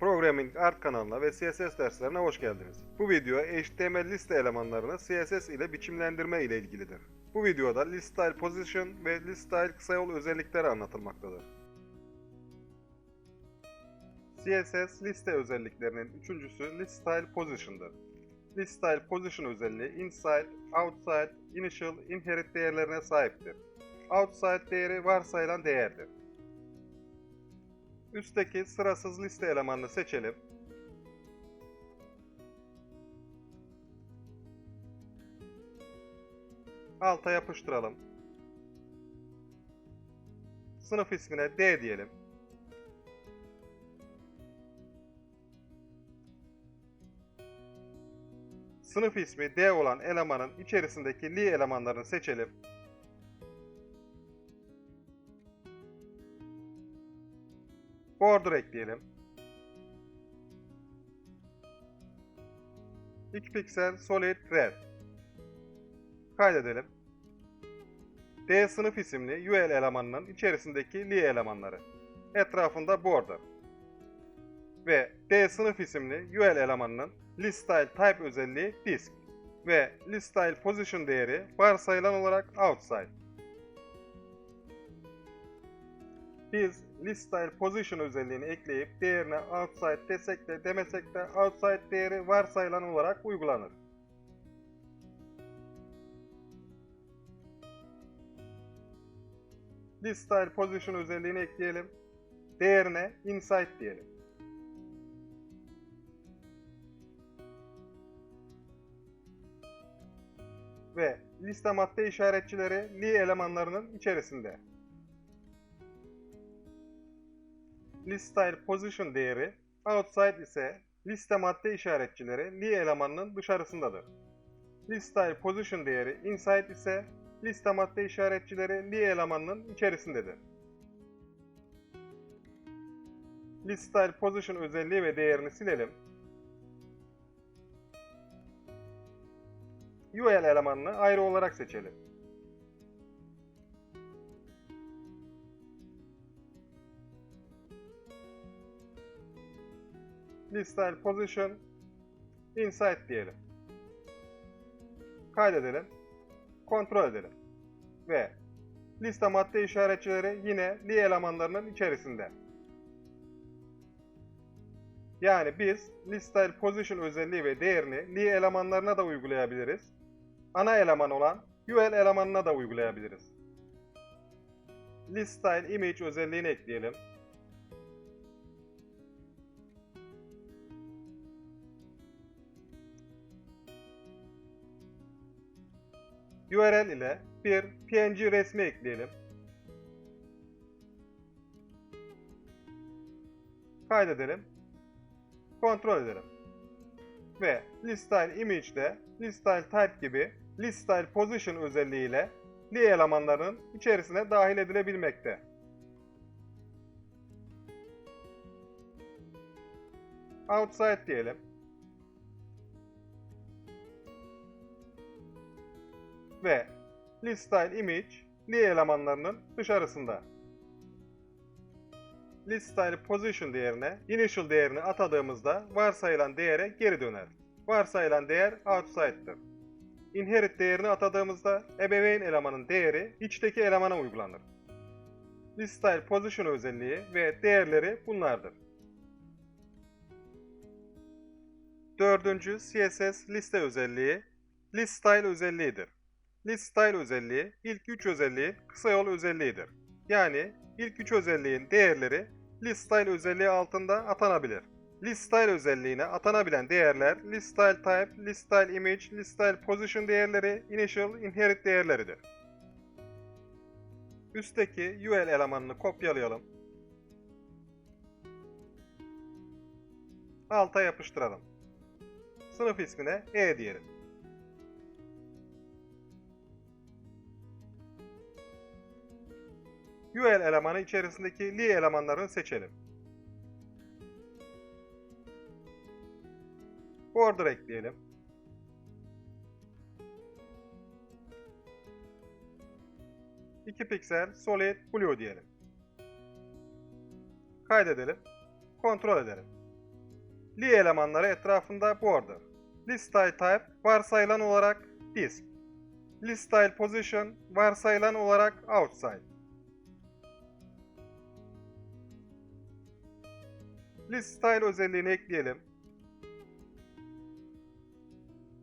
Programming Art kanalına ve CSS derslerine hoş geldiniz. Bu video HTML liste elemanlarını CSS ile biçimlendirme ile ilgilidir. Bu videoda list style position ve list style kısa yol özellikleri anlatılmaktadır. CSS liste özelliklerinin üçüncüsü list style position'dır. List style position özelliği inside, outside, initial, inherit değerlerine sahiptir. Outside değeri varsayılan değerdir. Üstteki sırasız liste elemanını seçelim. Alta yapıştıralım. Sınıf ismine D diyelim. Sınıf ismi D olan elemanın içerisindeki li elemanlarını seçelim. Border ekleyelim. 2 piksel solid red. Kaydedelim. D sınıf isimli UL elemanının içerisindeki li elemanları. Etrafında border. Ve D sınıf isimli UL elemanının list style type özelliği disk ve list style position değeri varsayılan olarak outside. Biz list style position özelliğini ekleyip değerine outside desek de demesek de outside değeri varsayılan olarak uygulanır. List style position özelliğini ekleyelim. Değerine inside diyelim. Ve liste madde işaretçileri li elemanlarının içerisinde. List style position değeri outside ise liste madde işaretçileri li elemanının dışarısındadır. List style position değeri inside ise liste madde işaretçileri li elemanının içerisindedir. List style position özelliği ve değerini silelim. UL elemanını ayrı olarak seçelim. List style position inside diyelim. Kaydedelim. Kontrol edelim. Ve liste madde işaretçileri yine li elemanlarının içerisinde. Yani biz list style position özelliği ve değerini li elemanlarına da uygulayabiliriz. Ana eleman olan UL elemanına da uygulayabiliriz. List style image özelliğini ekleyelim. URL ile bir PNG resmi ekleyelim. Kaydedelim. Kontrol edelim. Ve list style image'de list style type gibi list style position özelliğiyle li elemanlarının içerisine dahil edilebilmekte. Outside diyelim. Ve list style image li elemanlarının dışarısında. List style position değerine initial değerini atadığımızda varsayılan değere geri döner. Varsayılan değer outside'dır. Inherit değerini atadığımızda ebeveyn elemanın değeri içteki elemana uygulanır. List style position özelliği ve değerleri bunlardır. Dördüncü CSS liste özelliği list style özelliğidir. List style özelliği ilk 3 özelliğin kısa yol özelliğidir. Yani ilk 3 özelliğin değerleri list style özelliği altında atanabilir. List style özelliğine atanabilen değerler list style type, list style image, list style position değerleri, initial, inherit değerleridir. Üstteki UL elemanını kopyalayalım. Alta yapıştıralım. Sınıf ismine E diyelim. UL elemanı içerisindeki li elemanlarını seçelim. Border ekleyelim. İki piksel solid blue diyelim. Kaydedelim. Kontrol edelim. li elemanları etrafında border. List style type varsayılan olarak disk. List style position varsayılan olarak outside. List style özelliğini ekleyelim.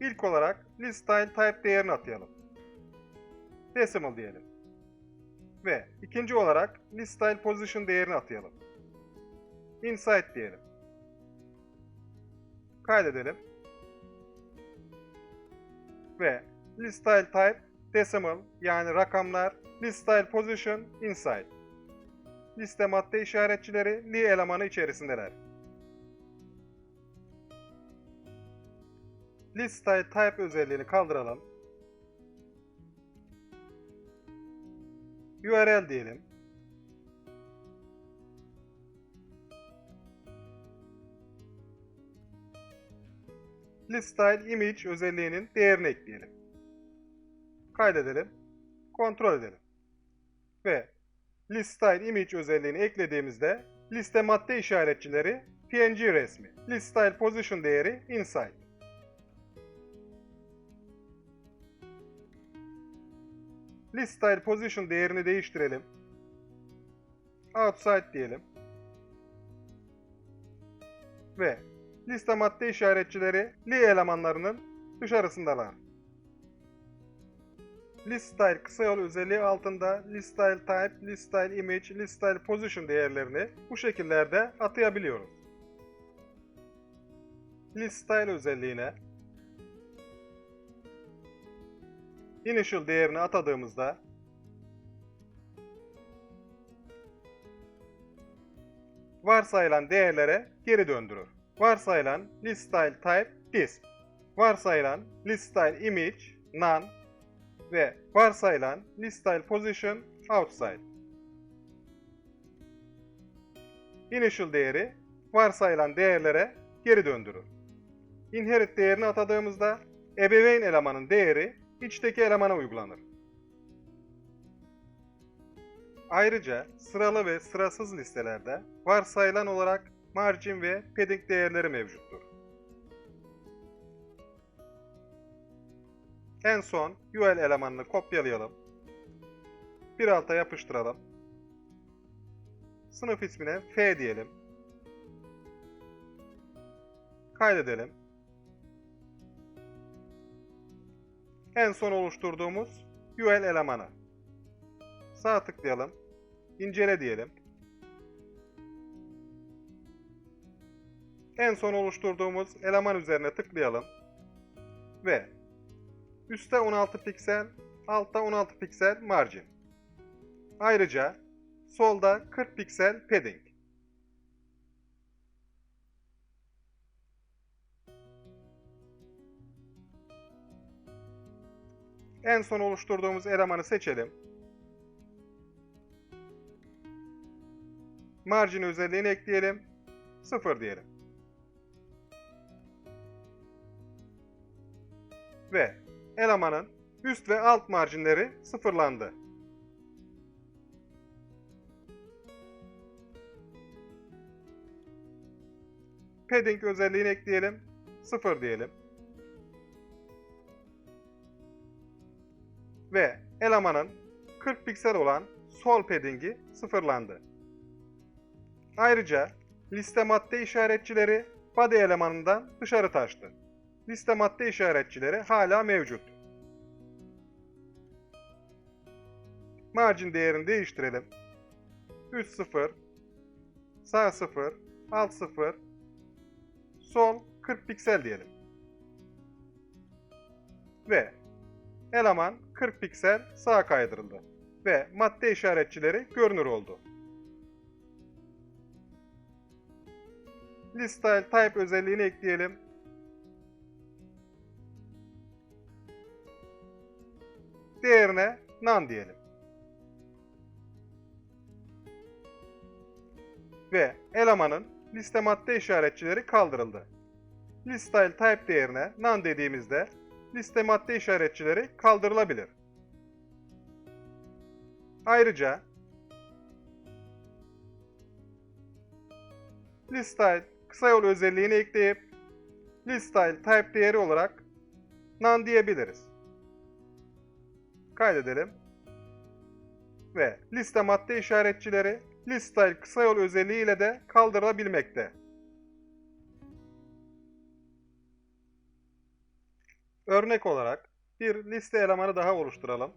İlk olarak list style type değerini atayalım. Decimal diyelim. Ve ikinci olarak list style position değerini atayalım. Inside diyelim. Kaydedelim. Ve list style type decimal yani rakamlar list style position inside. Liste madde işaretçileri li elemanı içerisindeler. List style type özelliğini kaldıralım. URL diyelim. List style image özelliğinin değerini ekleyelim. Kaydedelim. Kontrol edelim. Ve list style image özelliğini eklediğimizde liste madde işaretçileri PNG resmi. List style position değeri inside. List style position değerini değiştirelim. Outside diyelim. Ve liste madde işaretçileri li elemanlarının dışarısındalar. List style kısa yol özelliği altında list style type, list style image, list style position değerlerini bu şekillerde atayabiliyoruz. List style özelliğine initial değerini atadığımızda varsayılan değerlere geri döndürür. Varsayılan list style type disk, varsayılan list style image none ve varsayılan list style position outside. Initial değeri varsayılan değerlere geri döndürür. Inherit değerini atadığımızda ebeveyn elemanın değeri içteki elemana uygulanır. Ayrıca sıralı ve sırasız listelerde varsayılan olarak margin ve padding değerleri mevcuttur. En son UL elemanını kopyalayalım. Bir alta yapıştıralım. Sınıf ismine F diyelim. Kaydedelim. En son oluşturduğumuz UL elemanı. Sağ tıklayalım. İncele diyelim. En son oluşturduğumuz eleman üzerine tıklayalım. Ve üstte 16 piksel, altta 16 piksel margin. Ayrıca solda 40 piksel padding. En son oluşturduğumuz elemanı seçelim. Margin özelliğini ekleyelim. 0 diyelim. Ve elemanın üst ve alt marjinleri sıfırlandı. Padding özelliğini ekleyelim. 0 diyelim. Ve elemanın 40 piksel olan sol paddingi sıfırlandı. Ayrıca liste madde işaretçileri body elemanından dışarı taştı. Liste madde işaretçileri hala mevcut. Margin değerini değiştirelim. Üst 0, sağ 0, alt 0, sol 40 piksel diyelim. Ve eleman 40 piksel sağa kaydırıldı. Ve madde işaretçileri görünür oldu. List type özelliğini ekleyelim. Değerine none diyelim. Ve elemanın liste madde işaretçileri kaldırıldı. List style type değerine none dediğimizde liste madde işaretçileri kaldırılabilir. Ayrıca list style kısa yol özelliğini ekleyip list style type değeri olarak none diyebiliriz. Kaydedelim. Ve liste madde işaretçileri list style kısa yol özelliği ile de kaldırılabilmekte. Örnek olarak bir liste elemanı daha oluşturalım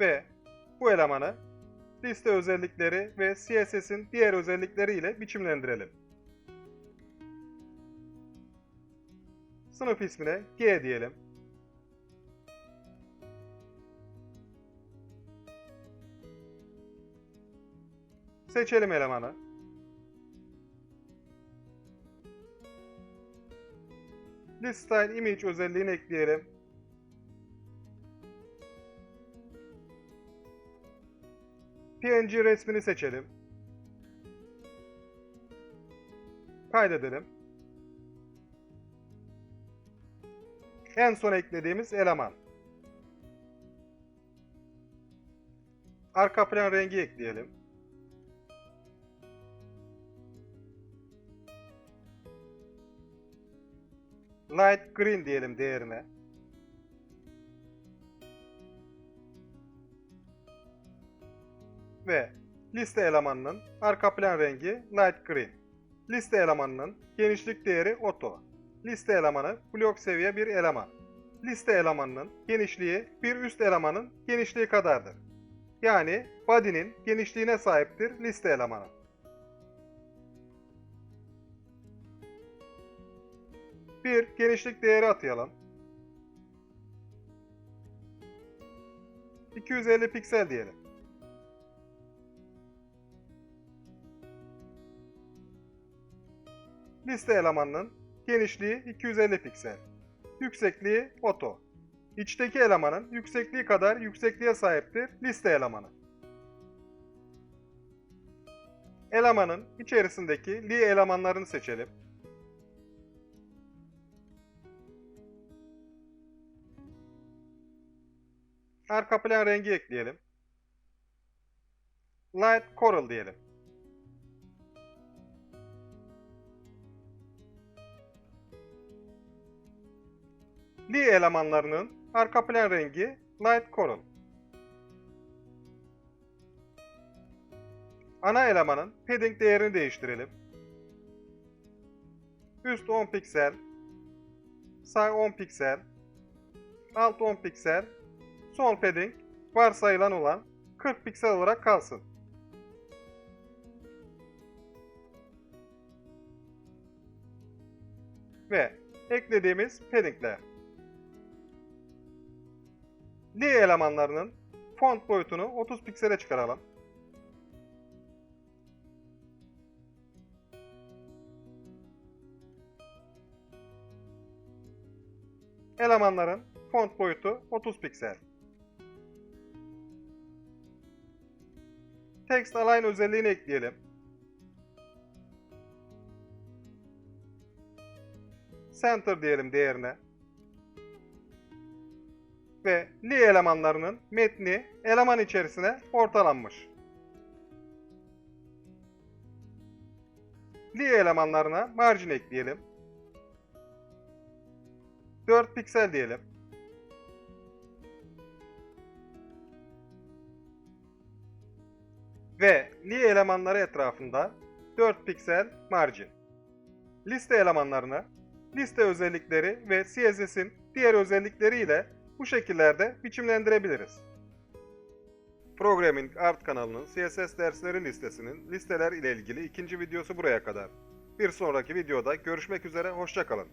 ve bu elemanı liste özellikleri ve CSS'in diğer özellikleri ile biçimlendirelim. Sınıf ismine G diyelim. Seçelim elemanı. List Style Image özelliğini ekleyelim. PNG resmini seçelim. Kaydedelim. En son eklediğimiz eleman. Arka plan rengi ekleyelim. Light green diyelim değerine. Ve liste elemanının arka plan rengi light green. Liste elemanının genişlik değeri auto. Liste elemanı blok seviye bir eleman. Liste elemanının genişliği bir üst elemanın genişliği kadardır. Yani body'nin genişliğine sahiptir liste elemanı. Bir genişlik değeri atayalım. 250 piksel diyelim. Liste elemanının genişliği 250 piksel. Yüksekliği oto. İçteki elemanın yüksekliği kadar yüksekliğe sahiptir liste elemanı. Elemanın içerisindeki li elemanlarını seçelim. Arka plan rengi ekleyelim. Light Coral diyelim. Li elemanlarının arka plan rengi Light Coral. Ana elemanın padding değerini değiştirelim. Üst 10 piksel, sağ 10 piksel, alt 10 piksel, son padding varsayılan olan 40 piksel olarak kalsın. Ve eklediğimiz paddingler. Li elemanlarının font boyutunu 30 piksele çıkaralım. Elemanların font boyutu 30 piksel. Text Align özelliğini ekleyelim. Center diyelim değerine. Ve li elemanlarının metni eleman içerisine ortalanmış. Li elemanlarına margin ekleyelim. 4 piksel diyelim. Ve li elemanları etrafında 4 piksel margin. Liste elemanlarını liste özellikleri ve CSS'in diğer özellikleri ile bu şekillerde biçimlendirebiliriz. Programming Art kanalının CSS dersleri listesinin listeler ile ilgili ikinci videosu buraya kadar. Bir sonraki videoda görüşmek üzere, hoşçakalın.